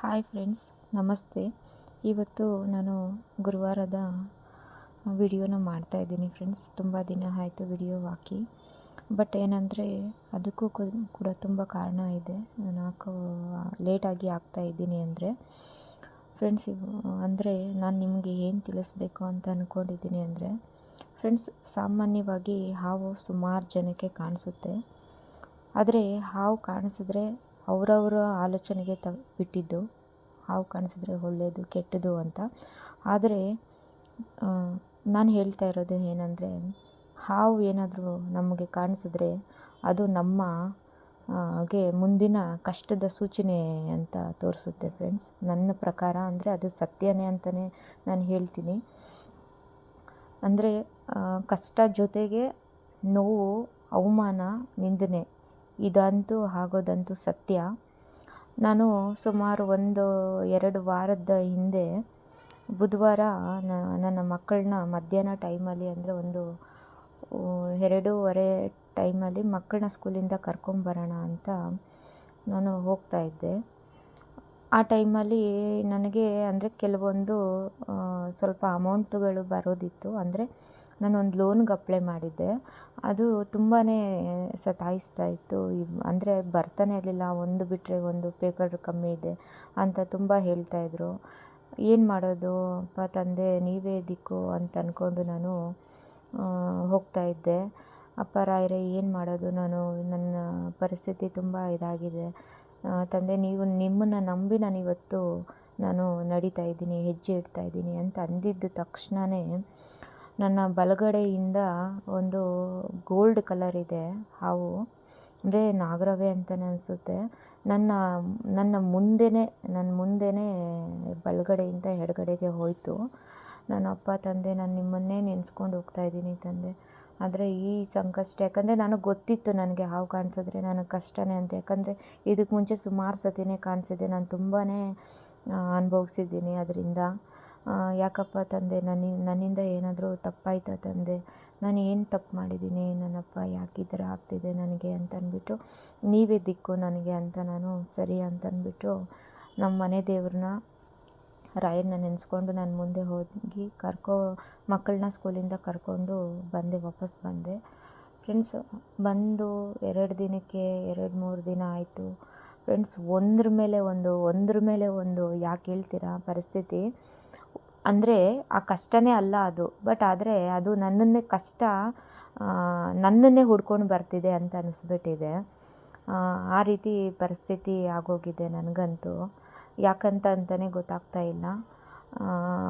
Hi friends, ನಮಸ್ತೆ. ಇವತ್ತು ನಾನು ಗುರುವಾರದ ವಿಡಿಯೋನ ಮಾಡ್ತಾ ಇದ್ದೀನಿ ಫ್ರೆಂಡ್ಸ್. ತುಂಬ ದಿನ ಆಯಿತು ವಿಡಿಯೋ ಹಾಕಿ. ಬಟ್ ಏನಂದರೆ ಅದಕ್ಕೂ ಕೂಡ ತುಂಬ ಕಾರಣ ಇದೆ. ನಾನು ಹಾಕೋ ಲೇಟಾಗಿ ಹಾಕ್ತಾ ಇದ್ದೀನಿ ಅಂದರೆ. ಫ್ರೆಂಡ್ಸ್ ಅಂದರೆ ನಾನು ನಿಮಗೆ ಏನು ತಿಳಿಸ್ಬೇಕು ಅಂತ ಅಂದ್ಕೊಂಡಿದ್ದೀನಿ ಅಂದರೆ, ಫ್ರೆಂಡ್ಸ್, ಸಾಮಾನ್ಯವಾಗಿ ಹಾವು ಸುಮಾರು ಜನಕ್ಕೆ ಕಾಣಿಸುತ್ತೆ. ಆದರೆ ಹಾವು ಕಾಣಿಸಿದ್ರೆ ಅವರವರ ಆಲೋಚನೆಗೆ ತ ಬಿಟ್ಟಿದ್ದು, ಹಾವು ಕಾಣಿಸಿದ್ರೆ ಒಳ್ಳೆಯದು ಕೆಟ್ಟದ್ದು ಅಂತ. ಆದರೆ ನಾನು ಹೇಳ್ತಾ ಇರೋದು ಏನಂದರೆ, ಹಾವು ಏನಾದರೂ ನಮಗೆ ಕಾಣಿಸಿದ್ರೆ ಅದು ನಮ್ಮ ಗೆ ಮುಂದಿನ ಕಷ್ಟದ ಸೂಚನೆ ಅಂತ ತೋರಿಸುತ್ತೆ ಫ್ರೆಂಡ್ಸ್ ನನ್ನ ಪ್ರಕಾರ ಅಂದರೆ ಅದು ಸತ್ಯನೇ ಅಂತಲೇ ನಾನು ಹೇಳ್ತೀನಿ. ಅಂದರೆ ಕಷ್ಟ ಜೊತೆಗೆ ನೋವು, ಅವಮಾನ, ನಿಂದನೆ ಇದಂತೂ ಆಗೋದಂತೂ ಸತ್ಯ. ನಾನು ಸುಮಾರು ಒಂದು, ಎರಡು ವಾರದ ಹಿಂದೆ ಬುಧವಾರ ನನ್ನ ಮಕ್ಕಳನ್ನ ಮಧ್ಯಾಹ್ನ ಟೈಮಲ್ಲಿ ಅಂದರೆ ಒಂದು ಎರಡೂವರೆ ಟೈಮಲ್ಲಿ ಮಕ್ಕಳನ್ನ ಸ್ಕೂಲಿಂದ ಕರ್ಕೊಂಬರೋಣ ಅಂತ ನಾನು ಹೋಗ್ತಾ ಇದ್ದೆ. ಆ ಟೈಮಲ್ಲಿ ನನಗೆ ಅಂದರೆ ಕೆಲವೊಂದು ಸ್ವಲ್ಪ ಅಮೌಂಟುಗಳು ಬರೋದಿತ್ತು. ಅಂದರೆ ನಾನೊಂದು ಲೋನ್ಗೆ ಅಪ್ಲೈ ಮಾಡಿದ್ದೆ. ಅದು ತುಂಬಾ ಸತಾಯಿಸ್ತಾ ಇತ್ತು. ಅಂದರೆ ಬರ್ತಾನೆ ಇರಲಿಲ್ಲ. ಒಂದು ಬಿಟ್ಟರೆ ಒಂದು ಪೇಪರ್ ಕಮ್ಮಿ ಇದೆ ಅಂತ ತುಂಬ ಹೇಳ್ತಾಯಿದ್ರು ಏನು ಮಾಡೋದು? ಅಪ್ಪ, ತಂದೆ, ನೀವೇ ದಿಕ್ಕು ಅಂತ ಅಂದ್ಕೊಂಡು ನಾನು ಹೋಗ್ತಾ ಇದ್ದೆ. ಅಪ್ಪ, ರಾಯರೇ, ಏನು ಮಾಡೋದು? ನಾನು ನನ್ನ ಪರಿಸ್ಥಿತಿ ತುಂಬ ಇದಾಗಿದೆ. ತಂದೆ, ನೀವು ನಿಮ್ಮನ್ನು ನಂಬಿ ನಾನು ಇವತ್ತು ನಾನು ನಡೀತಾ ಇದ್ದೀನಿ, ಹೆಜ್ಜೆ ಇಡ್ತಾ ಇದ್ದೀನಿ ಅಂತ ಅಂದಿದ್ದ ತಕ್ಷಣವೇ ನನ್ನ ಬಲಗಡೆಯಿಂದ ಒಂದು ಗೋಲ್ಡ್ ಕಲರ್ ಇದೆ, ಹಾವು. ಅಂದರೆ ನಾಗರವೇ ಅಂತಲೇ ಅನಿಸುತ್ತೆ. ನನ್ನ ನನ್ನ ಮುಂದೆಯೇ ನನ್ನ ಮುಂದೆಯೇ ಬಲಗಡೆಯಿಂದ ಎಡಗಡೆಗೆ ಹೋಯಿತು. ನಾನು ಅಪ್ಪ, ತಂದೆ, ನಾನು ನಿಮ್ಮನ್ನೇ ನೆನೆಸ್ಕೊಂಡು ಹೋಗ್ತಾ ಇದ್ದೀನಿ ತಂದೆ. ಆದರೆ ಈ ಸಂಕಷ್ಟ, ಯಾಕಂದರೆ ನನಗೆ ಗೊತ್ತಿತ್ತು ನನಗೆ ಹಾವು ಕಾಣಿಸಿದ್ರೆ ನನಗೆ ಕಷ್ಟನೇ ಅಂತ. ಯಾಕಂದರೆ ಇದಕ್ಕೆ ಮುಂಚೆ ಸುಮಾರು ಸತಿನೇ ಕಾಣಿಸಿದೆ ನಾನು ತುಂಬಾ ಅನುಭವಿಸಿದ್ದೀನಿ. ಅದರಿಂದ ಯಾಕಪ್ಪ ತಂದೆ, ನನ್ನ, ನನ್ನಿಂದ ಏನಾದರೂ ತಪ್ಪಾಯ್ತಾ ತಂದೆ? ನಾನು ಏನು ತಪ್ಪು ಮಾಡಿದ್ದೀನಿ? ನನ್ನಪ್ಪ ಯಾಕೆ ಈ ಥರ ಆಗ್ತಿದೆ ನನಗೆ ಅಂತ ಅಂದ್ಬಿಟ್ಟು ನೀವೇ ದಿಕ್ಕು ನನಗೆ ಅಂತ ನಾನು ಸರಿ ಅಂತ ಅಂದ್ಬಿಟ್ಟು ನಮ್ಮ ಮನೆ ದೇವ್ರನ್ನ ರಾಯರನ್ನ ನೆನೆಸ್ಕೊಂಡು ನಾನು ಮುಂದೆ ಹೋಗಿ ಕರ್ಕೋ ಮಕ್ಕಳನ್ನ ಸ್ಕೂಲಿಂದ ಕರ್ಕೊಂಡು ಬಂದೆ, ವಾಪಸ್ ಬಂದೆ. ಫ್ರೆಂಡ್ಸ್ ಬಂದು ಎರಡು ದಿನಕ್ಕೆ ಎರಡು ಮೂರು ದಿನ ಆಯಿತು. ಫ್ರೆಂಡ್ಸ್ ಒಂದ್ರ ಮೇಲೆ ಒಂದು ಒಂದ್ರ ಮೇಲೆ ಒಂದು ಯಾಕೆ ಹೇಳ್ತೀರಾ? ಪರಿಸ್ಥಿತಿ. ಅಂದರೆ ಆ ಕಷ್ಟನೇ ಅಲ್ಲ ಅದು. ಬಟ್ ಆದರೆ ಅದು ನನ್ನನ್ನೇ ಕಷ್ಟ ನನ್ನನ್ನೇ ಹುಡ್ಕೊಂಡು ಬರ್ತಿದೆ ಅಂತ ಅನಿಸ್ಬಿಟ್ಟಿದೆ. ಆ, ರೀತಿ ಪರಿಸ್ಥಿತಿ ಆಗೋಗಿದೆ ನನಗಂತೂ. ಯಾಕಂತ ಅಂತಲೇ ಗೊತ್ತಾಗ್ತಾ ಇಲ್ಲ.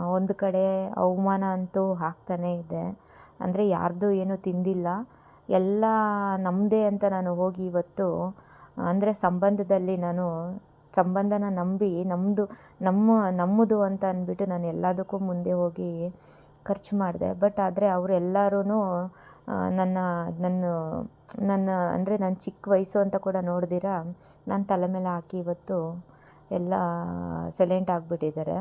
ಒಂದು ಕಡೆ ಅವಮಾನ ಅಂತೂ ಆಗ್ತಾನೇ ಇದೆ. ಅಂದರೆ ಯಾರ್ದು ಏನೂ ತಿಂದಿಲ್ಲ. ಎಲ್ಲ ನಮ್ಮದೇ ಅಂತ ನಾನು ಹೋಗಿ ಇವತ್ತು ಅಂದರೆ ಸಂಬಂಧದಲ್ಲಿ ನಾನು ಸಂಬಂಧನ ನಂಬಿ ನಮ್ಮದು ನಮ್ಮ, ನಮ್ಮದು ಅಂತ ಅಂದ್ಬಿಟ್ಟು ನಾನು ಎಲ್ಲದಕ್ಕೂ ಮುಂದೆ ಹೋಗಿ ಖರ್ಚು ಮಾಡಿದೆ. ಬಟ್ ಆದರೆ ಅವರೆಲ್ಲರೂ ನನ್ನ ನನ್ನ ನನ್ನ, ಅಂದರೆ ನನ್ನ ಚಿಕ್ಕ ವಯಸ್ಸು ಅಂತ ಕೂಡ ನೋಡ್ದಿರ ನನ್ನ ತಲೆ ಮೇಲೆ ಹಾಕಿ ಇವತ್ತು ಎಲ್ಲ ಸೆಲೆಂಟ್ ಆಗಿಬಿಟ್ಟಿದ್ದಾರೆ.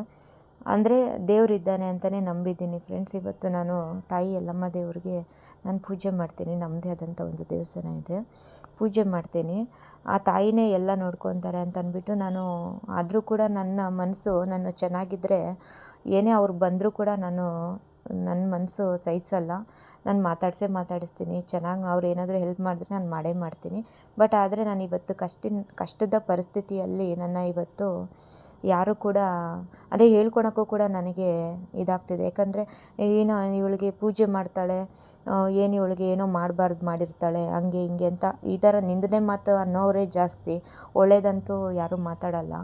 ಅಂದರೆ ದೇವರಿದ್ದಾನೆ ಅಂತಲೇ ನಂಬಿದ್ದೀನಿ ಫ್ರೆಂಡ್ಸ್ ಇವತ್ತು ನಾನು ತಾಯಿ ಎಲ್ಲಮ್ಮ ದೇವರಿಗೆ ನಾನು ಪೂಜೆ ಮಾಡ್ತೀನಿ. ನಮ್ಮದೇ ಆದಂಥ ಒಂದು ದೇವಸ್ಥಾನ ಇದೆ. ಪೂಜೆ ಮಾಡ್ತೀನಿ. ಆ ತಾಯಿನೇ ಎಲ್ಲ ನೋಡ್ಕೊತಾರೆ ಅಂತ ಅಂದ್ಬಿಟ್ಟು ನಾನು ಆದರೂ ಕೂಡ ನನ್ನ ಮನಸ್ಸು ನಾನು ಚೆನ್ನಾಗಿದ್ದರೆ ಏನೇ ಅವ್ರು ಬಂದರೂ ಕೂಡ ನಾನು ನನ್ನ ಮನಸ್ಸು ಸಹಿಸಲ್ಲ. ನಾನು ಮಾತಾಡಿಸೇ ಮಾತಾಡಿಸ್ತೀನಿ. ಚೆನ್ನಾಗಿ ಅವ್ರು ಏನಾದರೂ ಹೆಲ್ಪ್ ಮಾಡಿದ್ರೆ ನಾನು ಮಾಡೇ ಮಾಡ್ತೀನಿ. ಬಟ್ ಆದರೆ ನಾನು ಇವತ್ತು ಕಷ್ಟಿನ, ಕಷ್ಟದ ಪರಿಸ್ಥಿತಿಯಲ್ಲಿ ನನ್ನ ಇವತ್ತು ಯಾರು ಕೂಡ ಅದೇ ಹೇಳ್ಕೊಳಕ್ಕೂ ಕೂಡ ನನಗೆ ಇದಾಗ್ತಿದೆ. ಯಾಕಂದರೆ ಏನೋ ಇವಳಿಗೆ ಪೂಜೆ ಮಾಡ್ತಾಳೆ ಏನು ಇವಳಿಗೆ ಏನೋ ಮಾಡಬಾರ್ದು ಮಾಡಿರ್ತಾಳೆ, ಹಂಗೆ ಹಿಂಗೆ ಅಂತ ಈ ಥರ ನಿಂದನೆ ಮಾತು ಅನ್ನೋರೇ ಜಾಸ್ತಿ. ಒಳ್ಳೇದಂತೂ ಯಾರೂ ಮಾತಾಡಲ್ಲ.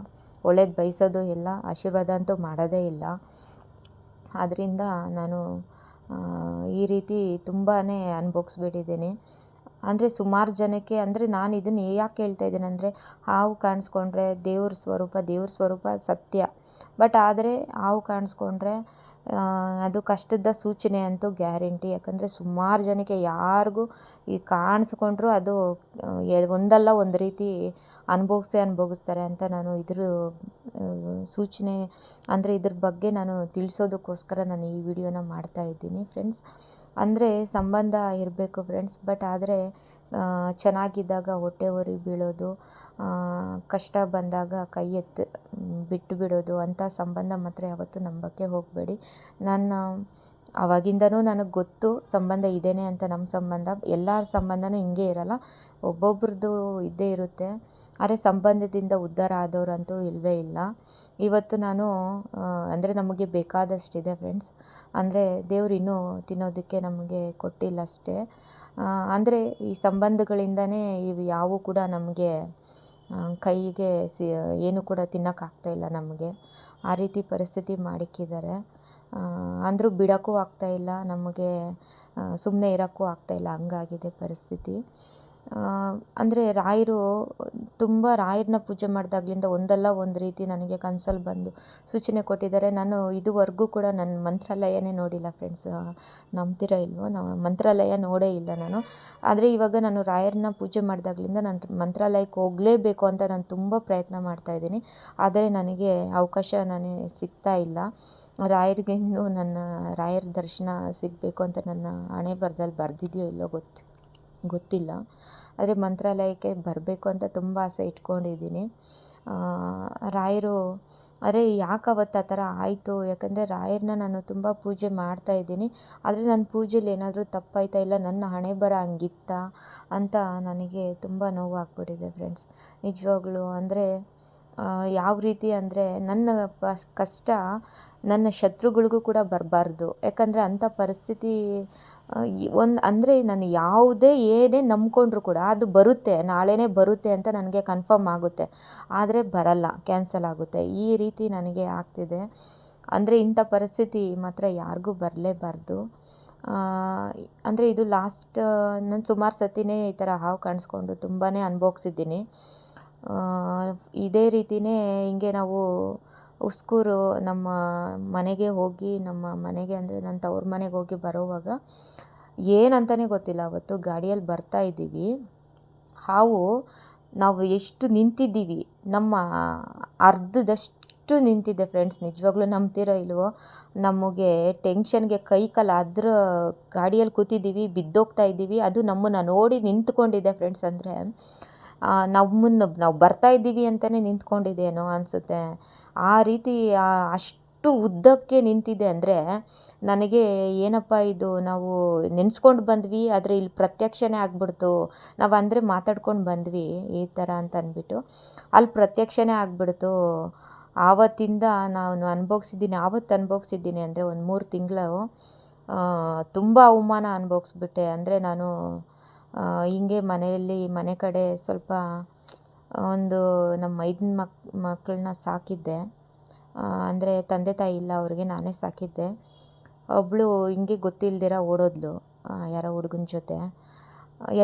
ಒಳ್ಳೇದು ಬಯಸೋದು ಇಲ್ಲ, ಆಶೀರ್ವಾದ ಅಂತೂ ಮಾಡೋದೇ ಇಲ್ಲ. ಆದ್ದರಿಂದ ನಾನು ಈ ರೀತಿ ತುಂಬಾ ಅನುಭವಿಸ್ಬಿಟ್ಟಿದ್ದೀನಿ. ಅಂದರೆ ಸುಮಾರು ಜನಕ್ಕೆ ಅಂದರೆ ನಾನು ಇದನ್ನು ಯಾಕೆ ಹೇಳ್ತಾ ಇದ್ದೀನಿ ಅಂದರೆ ಹಾವು ಕಾಣಿಸ್ಕೊಂಡ್ರೆ ದೇವ್ರ ಸ್ವರೂಪ ದೇವ್ರ ಸ್ವರೂಪ ಸತ್ಯ. ಬಟ್ ಆದರೆ ಹಾವು ಕಾಣಿಸ್ಕೊಂಡ್ರೆ ಅದು ಕಷ್ಟದ ಸೂಚನೆ ಅಂತೂ ಗ್ಯಾರಂಟಿ. ಯಾಕಂದರೆ ಸುಮಾರು ಜನಕ್ಕೆ ಯಾರಿಗೂ ಈ ಕಾಣಿಸ್ಕೊಂಡ್ರೂ ಅದು ಒಂದಲ್ಲ ಒಂದು ರೀತಿ ಅನುಭವಿಸೇ ಅನುಭವಿಸ್ತಾರೆ ಅಂತ ನಾನು ಇದ್ರ ಸೂಚನೆ ಅಂದರೆ ಇದ್ರ ಬಗ್ಗೆ ನಾನು ತಿಳಿಸೋದಕ್ಕೋಸ್ಕರ ನಾನು ಈ ವಿಡಿಯೋನ ಮಾಡ್ತಾ ಇದ್ದೀನಿ. ಫ್ರೆಂಡ್ಸ್ ಅಂದರೆ ಸಂಬಂಧ ಇರಬೇಕು ಫ್ರೆಂಡ್ಸ್ ಬಟ್ ಆದರೆ ಚೆನ್ನಾಗಿದ್ದಾಗ ಹೊಟ್ಟೆ ಉರಿ ಬೀಳೋದು ಕಷ್ಟ ಬಂದಾಗ ಕೈ ಎತ್ತು ಬಿಟ್ಟು ಬಿಡೋದು ಅಂಥ ಸಂಬಂಧ ಮಾತ್ರ ಯಾವತ್ತೂ ನಂಬೋಕ್ಕೆ ಹೋಗಬೇಡಿ. ನನ್ನ ಅವಾಗಿಂದನೂ ನನಗೆ ಗೊತ್ತು ಸಂಬಂಧ ಇದೇನೆ ಅಂತ ನಮ್ಮ ಸಂಬಂಧ. ಎಲ್ಲರ ಸಂಬಂಧನೂ ಹಿಂಗೆ ಇರಲ್ಲ. ಒಬ್ಬೊಬ್ರದ್ದು ಇದ್ದೇ ಇರುತ್ತೆ. ಆದರೆ ಸಂಬಂಧದಿಂದ ಉದ್ಧಾರ ಆದವರಂತೂ ಇಲ್ಲವೇ ಇಲ್ಲ. ಇವತ್ತು ನಾನು ಅಂದರೆ ನಮಗೆ ಬೇಕಾದಷ್ಟಿದೆ ಫ್ರೆಂಡ್ಸ್ ಅಂದರೆ ದೇವ್ರು ಇನ್ನೂ ತಿನ್ನೋದಕ್ಕೆ ನಮಗೆ ಕೊಟ್ಟಿಲ್ಲ ಅಷ್ಟೇ ಅಂದರೆ ಈ ಸಂಬಂಧಗಳಿಂದನೇ ಇವು ಯಾವೂ ಕೂಡ ನಮಗೆ ಕೈಗೆ ಸಿ, ಏನು ಕೂಡ ತಿನ್ನೋಕ್ಕಾಗ್ತಾ ಇಲ್ಲ ನಮಗೆ. ಆ ರೀತಿ ಪರಿಸ್ಥಿತಿ ಮಾಡಿಕ್ಕಿದ್ದಾರೆ. ಅಂದರೂ ಬಿಡೋಕ್ಕೂ ಆಗ್ತಾ ಇಲ್ಲ, ನಮಗೆ ಸುಮ್ಮನೆ ಇರೋಕ್ಕೂ ಆಗ್ತಾ ಇಲ್ಲ. ಹಂಗಾಗಿದೆ ಪರಿಸ್ಥಿತಿ. ಅಂದರೆ ರಾಯರು ತುಂಬ ರಾಯರನ್ನ ಪೂಜೆ ಮಾಡಿದಾಗ್ಲಿಂದ ಒಂದಲ್ಲ ಒಂದು ರೀತಿ ನನಗೆ ಕನ್ಸಲ್ಲಿ ಬಂದು ಸೂಚನೆ ಕೊಟ್ಟಿದ್ದಾರೆ. ನಾನು ಇದುವರೆಗೂ ಕೂಡ ನನ್ನ ಮಂತ್ರಾಲಯನೇ ನೋಡಿಲ್ಲ ಫ್ರೆಂಡ್ಸ್ ನಂಬ್ತಿರೋ ಇಲ್ವೋ? ನಾವು ಮಂತ್ರಾಲಯ ನೋಡೇ ಇಲ್ಲ ನಾನು. ಆದರೆ ಇವಾಗ ನಾನು ರಾಯರನ್ನ ಪೂಜೆ ಮಾಡಿದಾಗ್ಲಿಂದ ನಾನು ಮಂತ್ರಾಲಯಕ್ಕೆ ಹೋಗಲೇಬೇಕು ಅಂತ ನಾನು ತುಂಬ ಪ್ರಯತ್ನ ಮಾಡ್ತಾ ಇದ್ದೀನಿ. ಆದರೆ ನನಗೆ ಅವಕಾಶ ನನಗೆ ಸಿಗ್ತಾ ಇಲ್ಲ. ರಾಯರಿಗೆ ಇನ್ನೂ ನನ್ನ ರಾಯರ ದರ್ಶನ ಸಿಗಬೇಕು ಅಂತ ನನ್ನ ಹಣೆ ಬರದಲ್ಲಿ ಬರೆದಿದೆಯೋ ಇಲ್ಲೋ ಗೊತ್ತು ಗೊತ್ತಿಲ್ಲ. ಆದರೆ ಮಂತ್ರಾಲಯಕ್ಕೆ ಬರಬೇಕು ಅಂತ ತುಂಬ ಆಸೆ ಇಟ್ಕೊಂಡಿದ್ದೀನಿ. ರಾಯರು, ಅರೆ ಯಾಕೆ ಅವತ್ತು ಆ ಥರ ಆಯಿತು? ಯಾಕಂದರೆ ರಾಯರನ್ನ ನಾನು ತುಂಬ ಪೂಜೆ ಮಾಡ್ತಾ ಇದ್ದೀನಿ. ಆದರೆ ನನ್ನ ಪೂಜೆಲಿ ಏನಾದರೂ ತಪ್ಪಾಯ್ತಾ ಇಲ್ಲ? ನನ್ನ ಹಣೆ ಬರ ಹಂಗಿತ್ತಾ ಅಂತ ನನಗೆ ತುಂಬ ನೋವಾಗಿಬಿಟ್ಟಿದೆ ಫ್ರೆಂಡ್ಸ್. ನಿಜವಾಗ್ಲೂ ಅಂದರೆ ಯಾವ ರೀತಿ ಅಂದರೆ ನನ್ನ ಪಸ್, ಕಷ್ಟ ನನ್ನ ಶತ್ರುಗಳಿಗೂ ಕೂಡ ಬರಬಾರ್ದು. ಯಾಕಂದರೆ ಅಂಥ ಪರಿಸ್ಥಿತಿ ಒಂದು ಅಂದರೆ ನಾನು ಯಾವುದೇ ಏನೇ ನಂಬ್ಕೊಂಡ್ರು ಕೂಡ ಅದು ಬರುತ್ತೆ, ನಾಳೆನೇ ಬರುತ್ತೆ ಅಂತ ನನಗೆ ಕನ್ಫರ್ಮ್ ಆಗುತ್ತೆ. ಆದರೆ ಬರಲ್ಲ ಕ್ಯಾನ್ಸಲ್ ಆಗುತ್ತೆ. ಈ ರೀತಿ ನನಗೆ ಆಗ್ತಿದೆ. ಅಂದರೆ ಇಂಥ ಪರಿಸ್ಥಿತಿ ಮಾತ್ರ ಯಾರಿಗೂ ಬರಲೇಬಾರ್ದು. ಅಂದರೆ ಇದು ಲಾಸ್ಟ್ ನಾನು ಸುಮಾರು ಸತಿನೇ ಈ ಥರ ಹಾವು ಕಾಣಿಸ್ಕೊಂಡು ತುಂಬಾ ಅನುಭವಿಸಿದ್ದೀನಿ. ಇದೇ ರೀತಿಯೇ ಹಿಂಗೆ ನಾವು ಉಸ್ಕೂರು ನಮ್ಮ ಮನೆಗೆ ಹೋಗಿ, ನಮ್ಮ ಮನೆಗೆ ಅಂದರೆ ನನ್ನ ತವ್ರ ಮನೆಗೆ ಹೋಗಿ ಬರೋವಾಗ ಏನಂತಲೇ ಗೊತ್ತಿಲ್ಲ, ಅವತ್ತು ಗಾಡಿಯಲ್ಲಿ ಬರ್ತಾ ಇದ್ದೀವಿ. ಹಾವು ನಾವು ಎಷ್ಟು ನಿಂತಿದ್ದೀವಿ, ನಮ್ಮ ಅರ್ಧದಷ್ಟು ನಿಂತಿದ್ದೆ ಫ್ರೆಂಡ್ಸ್ ನಿಜವಾಗ್ಲೂ ನಂಬ್ತಿರೋ ಇಲ್ವೋ, ನಮಗೆ ಟೆನ್ಷನ್ಗೆ ಕೈ ಕಾಲು ಅದ್ರ ಗಾಡಿಯಲ್ಲಿ ಕೂತಿದ್ದೀವಿ, ಬಿದ್ದೋಗ್ತಾ ಇದ್ದೀವಿ, ಅದು ನಮ್ಮನ್ನು ನೋಡಿ ನಿಂತ್ಕೊಂಡಿದೆ ಫ್ರೆಂಡ್ಸ್ ಅಂದರೆ ನಮ್ಮನ್ನು ನಾವು ಬರ್ತಾ ಇದ್ದೀವಿ ಅಂತಲೇ ನಿಂತ್ಕೊಂಡಿದ್ದೇನೋ ಅನಿಸುತ್ತೆ. ಆ ರೀತಿ ಅಷ್ಟು ಉದ್ದಕ್ಕೆ ನಿಂತಿದೆ ಅಂದರೆ ನನಗೆ ಏನಪ್ಪ ಇದು, ನಾವು ನೆನೆಸ್ಕೊಂಡು ಬಂದ್ವಿ, ಆದರೆ ಇಲ್ಲಿ ಪ್ರತ್ಯಕ್ಷನೇ ಆಗಿಬಿಡ್ತು. ನಾವು ಅಂದರೆ ಮಾತಾಡ್ಕೊಂಡು ಬಂದ್ವಿ, ಈ ಥರ ಅಂತ ಅಂದ್ಬಿಟ್ಟು ಅಲ್ಲಿ ಪ್ರತ್ಯಕ್ಷನೇ ಆಗಿಬಿಡ್ತು. ಆವತ್ತಿಂದ ನಾನು ಅನುಭವಿಸಿದ್ದೀನಿ ಆವತ್ತು ಅನುಭವಿಸಿದ್ದೀನಿ ಅಂದರೆ ಒಂದು ಮೂರು ತಿಂಗಳು ತುಂಬ ಅವಮಾನ ಅನುಭವಿಸ್ಬಿಟ್ಟೆ. ಅಂದರೆ ನಾನು ಹಿಂಗೆ ಮನೆಯಲ್ಲಿ ಮನೆ ಕಡೆ ಸ್ವಲ್ಪ ಒಂದು ನಮ್ಮ ಮೈದನ ಮಕ್ ಮಕ್ಕಳನ್ನ ಸಾಕಿದ್ದೆ. ಅಂದರೆ ತಂದೆ ತಾಯಿ ಇಲ್ಲ, ಅವ್ರಿಗೆ ನಾನೇ ಸಾಕಿದ್ದೆ. ಒಬ್ಬಳು ಹಿಂಗೆ ಗೊತ್ತಿಲ್ದಿರ ಓಡೋದ್ಲು ಯಾರೋ ಹುಡುಗನ ಜೊತೆ.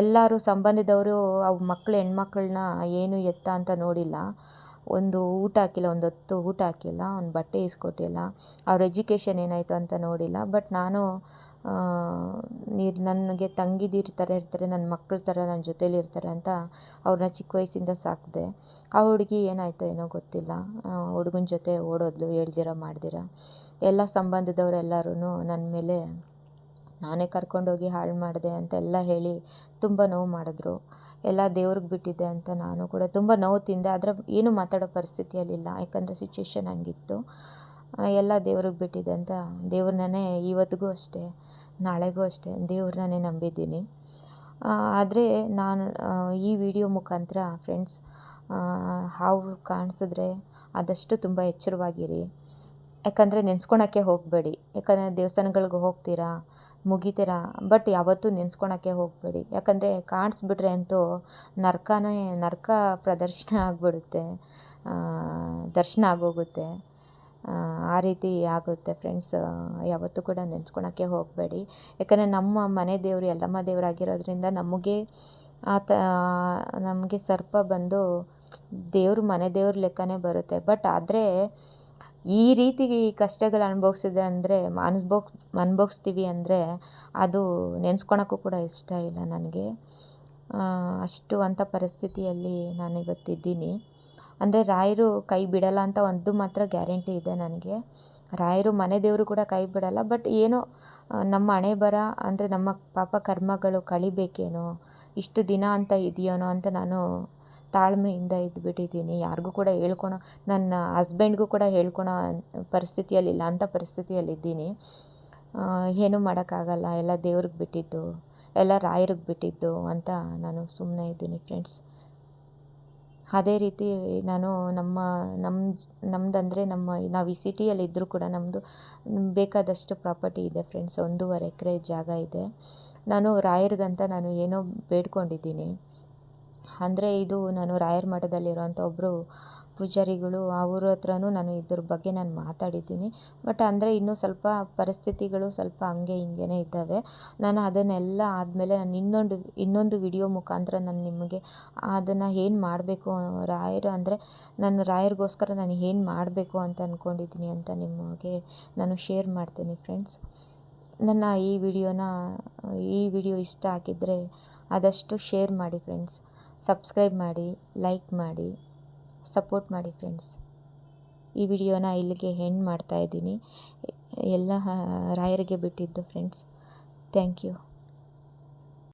ಎಲ್ಲರೂ ಸಂಬಂಧಿದವರು, ಅವು ಮಕ್ಕಳು ಹೆಣ್ಮಕ್ಳನ್ನ ಏನು ಎತ್ತ ಅಂತ ನೋಡಿಲ್ಲ. ಒಂದು ಊಟ ಹಾಕಿಲ್ಲ, ಒಂದು ಹೊತ್ತು ಊಟ ಹಾಕಿಲ್ಲ, ಒಂದು ಬಟ್ಟೆ ಇಸ್ಕೊಟ್ಟಿಲ್ಲ. ಅವ್ರ ಎಜುಕೇಷನ್ ಏನಾಯಿತು ಅಂತ ನೋಡಿಲ್ಲ. ಬಟ್ ನಾನು ನೀರು ನನಗೆ ತಂಗಿದೀರ ಥರ ಇರ್ತಾರೆ ನನ್ನ ಮಕ್ಕಳ ಥರ ನನ್ನ ಜೊತೇಲಿ ಇರ್ತಾರೆ ಅಂತ ಅವ್ರನ್ನ ಚಿಕ್ಕ ವಯಸ್ಸಿಂದ ಸಾಕಿದೆ. ಆ ಹುಡುಗಿ ಏನಾಯಿತೋ ಏನೋ ಗೊತ್ತಿಲ್ಲ. ಹುಡುಗನ ಜೊತೆ ಓಡೋದ್ಲು, ಹೇಳ್ದಿರ, ಮಾಡ್ದಿರ. ಎಲ್ಲ ಸಂಬಂಧದವರೆಲ್ಲರೂ ನನ್ನ ಮೇಲೆ ನಾನೇ ಕರ್ಕೊಂಡೋಗಿ ಹಾಳು ಮಾಡಿದೆ ಅಂತೆಲ್ಲ ಹೇಳಿ ತುಂಬ ನೋವು ಮಾಡಿದ್ರು. ಎಲ್ಲ ದೇವ್ರಿಗೆ ಬಿಟ್ಟಿದ್ದೆ ಅಂತ ನಾನು ಕೂಡ ತುಂಬ ನೋವು ತಿಂದೆ. ಆದರೆ ಏನು ಮಾತಾಡೋ ಪರಿಸ್ಥಿತಿಯಲ್ಲಿಲ್ಲ. ಯಾಕಂದರೆ ಸಿಚುವೇಶನ್ ಹಂಗಿತ್ತು. ಎಲ್ಲ ದೇವ್ರಿಗೆ ಬಿಟ್ಟಿದ್ದಂತ ದೇವ್ರನ್ನೇ ಇವತ್ತಿಗೂ ಅಷ್ಟೇ, ನಾಳೆಗೂ ಅಷ್ಟೇ ದೇವ್ರನ್ನೇ ನಂಬಿದ್ದೀನಿ. ಆದರೆ ನಾನು ಈ ವಿಡಿಯೋ ಮುಖಾಂತರ ಫ್ರೆಂಡ್ಸ್ ಹಾವು ಕಾಣಿಸಿದ್ರೆ ಆದಷ್ಟು ತುಂಬ ಎಚ್ಚರವಾಗಿರಿ. ಯಾಕಂದರೆ ನೆನೆಸ್ಕೊಳಕ್ಕೆ ಹೋಗಬೇಡಿ. ಯಾಕಂದರೆ ದೇವಸ್ಥಾನಗಳಿಗೆ ಹೋಗ್ತೀರಾ, ಮುಗಿತೀರಾ ಬಟ್ ಯಾವತ್ತೂ ನೆನೆಸ್ಕೊಳಕ್ಕೆ ಹೋಗಬೇಡಿ. ಯಾಕಂದರೆ ಕಾಣಿಸ್ಬಿಟ್ರೆ ಅಂತೂ ನರ್ಕನೇ, ನರ್ಕ ಪ್ರದರ್ಶನ ಆಗಿಬಿಡುತ್ತೆ. ದರ್ಶನ ಆಗೋಗುತ್ತೆ. ಆ, ರೀತಿ ಆಗುತ್ತೆ ಫ್ರೆಂಡ್ಸ್. ಯಾವತ್ತೂ ಕೂಡ ನೆನೆಸ್ಕೊಳಕ್ಕೆ ಹೋಗಬೇಡಿ. ಯಾಕಂದರೆ ನಮ್ಮ ಮನೆ ದೇವರು ಯಲ್ಲಮ್ಮ ದೇವರಾಗಿರೋದ್ರಿಂದ ನಮಗೆ ಆತ ನಮಗೆ ಸರ್ಪ ಬಂದು ದೇವ್ರ ಮನೆ ದೇವ್ರ ಲೆಕ್ಕನೇ ಬರುತ್ತೆ. ಬಟ್ ಆದರೆ ಈ ರೀತಿ ಕಷ್ಟಗಳು ಅನುಭವಿಸಿದೆ ಅಂದರೆ ಅನ್ಸ್ಬೋಗ್ ಅನುಭವಿಸ್ತೀವಿ ಅಂದರೆ ಅದು ನೆನೆಸ್ಕೊಳಕ್ಕೂ ಕೂಡ ಇಷ್ಟ ಇಲ್ಲ ನನಗೆ. ಅಷ್ಟು ಅಂಥ ಪರಿಸ್ಥಿತಿಯಲ್ಲಿ ನಾನು ಇವತ್ತಿದ್ದೀನಿ ಅಂದರೆ ರಾಯರು ಕೈ ಬಿಡಲ್ಲ ಅಂತ ಒಂದು ಮಾತ್ರ ಗ್ಯಾರಂಟಿ ಇದೆ ನನಗೆ. ರಾಯರು ಮನೆ ದೇವರು ಕೂಡ ಕೈ ಬಿಡಲ್ಲ, ಬಟ್ ಏನೋ ನಮ್ಮ ಹಣೆ ಬರ ಅಂದರೆ ನಮ್ಮ ಪಾಪ ಕರ್ಮಗಳು ಕಳಿಬೇಕೇನೋ, ಇಷ್ಟು ದಿನ ಅಂತ ಇದೆಯೋನೋ ಅಂತ ನಾನು ತಾಳ್ಮೆಯಿಂದ ಇದ್ದುಬಿಟ್ಟಿದ್ದೀನಿ ಯಾರಿಗೂ ಕೂಡ ಹೇಳ್ಕೊಳೋ ನನ್ನ ಹಸ್ಬೆಂಡ್ಗೂ ಕೂಡ ಹೇಳ್ಕೊಳೋ ಪರಿಸ್ಥಿತಿಯಲ್ಲಿಲ್ಲ ಅಂಥ ಪರಿಸ್ಥಿತಿಯಲ್ಲಿದ್ದೀನಿ. ಏನೂ ಮಾಡೋಕ್ಕಾಗಲ್ಲ, ಎಲ್ಲ ದೇವ್ರಿಗೆ ಬಿಟ್ಟಿದ್ದು, ಎಲ್ಲ ರಾಯರಿಗೆ ಬಿಟ್ಟಿದ್ದು ಅಂತ ನಾನು ಸುಮ್ಮನೆ ಇದ್ದೀನಿ ಫ್ರೆಂಡ್ಸ್ ಅದೇ ರೀತಿ ನಾನು ನಮ್ಮ ನಮ್ಮ ನಮ್ಮದಂದರೆ ನಮ್ಮ, ನಾವು ಈ ಸಿಟಿಯಲ್ಲಿ ಇದ್ದರೂ ಕೂಡ ನಮ್ಮದು ಬೇಕಾದಷ್ಟು ಪ್ರಾಪರ್ಟಿ ಇದೆ ಫ್ರೆಂಡ್ಸ್ ಒಂದೂವರೆ ಎಕರೆ ಜಾಗ ಇದೆ. ನಾನು ರಾಯರಿಗಂತ ನಾನು ಏನೋ ಬೇಡ್ಕೊಂಡಿದ್ದೀನಿ. ಅಂದರೆ ಇದು ನಾನು ರಾಯರ ಮಠದಲ್ಲಿರುವಂಥ ಒಬ್ಬರು ಪೂಜಾರಿಗಳು, ಅವ್ರ ಹತ್ರನೂ ನಾನು ಇದ್ರ ಬಗ್ಗೆ ನಾನು ಮಾತಾಡಿದ್ದೀನಿ. ಬಟ್ ಅಂದರೆ ಇನ್ನೂ ಸ್ವಲ್ಪ ಪರಿಸ್ಥಿತಿಗಳು ಸ್ವಲ್ಪ ಹಂಗೆ ಹಿಂಗೇ ಇದ್ದಾವೆ. ನಾನು ಅದನ್ನೆಲ್ಲ ಆದಮೇಲೆ ನಾನು ಇನ್ನೊಂದು ಇನ್ನೊಂದು ವಿಡಿಯೋ ಮುಖಾಂತರ ನಾನು ನಿಮಗೆ ಅದನ್ನು ಏನು ಮಾಡಬೇಕು ರಾಯರು ಅಂದರೆ ನಾನು ರಾಯರಿಗೋಸ್ಕರ ನಾನು ಏನು ಮಾಡಬೇಕು ಅಂತ ಅಂದ್ಕೊಂಡಿದ್ದೀನಿ ಅಂತ ನಿಮಗೆ ನಾನು ಶೇರ್ ಮಾಡ್ತೀನಿ ಫ್ರೆಂಡ್ಸ್ ನನ್ನ ಈ ವಿಡಿಯೋನ, ಈ ವಿಡಿಯೋ ಇಷ್ಟ ಆಗಿದ್ದರೆ ಆದಷ್ಟು ಶೇರ್ ಮಾಡಿ ಫ್ರೆಂಡ್ಸ್. ಸಬ್ಸ್ಕ್ರೈಬ್ ಮಾಡಿ, ಲೈಕ್ ಮಾಡಿ, ಸಪೋರ್ಟ್ ಮಾಡಿ ಫ್ರೆಂಡ್ಸ್. ಈ ವಿಡಿಯೋನ ಇಲ್ಲಿಗೆ ಹೆಣ್ಣು ಮಾಡ್ತಾಯಿದ್ದೀನಿ ಎಲ್ಲ ರಾಯರಿಗೆ ಬಿಟ್ಟಿದ್ದು ಫ್ರೆಂಡ್ಸ್. Thank you.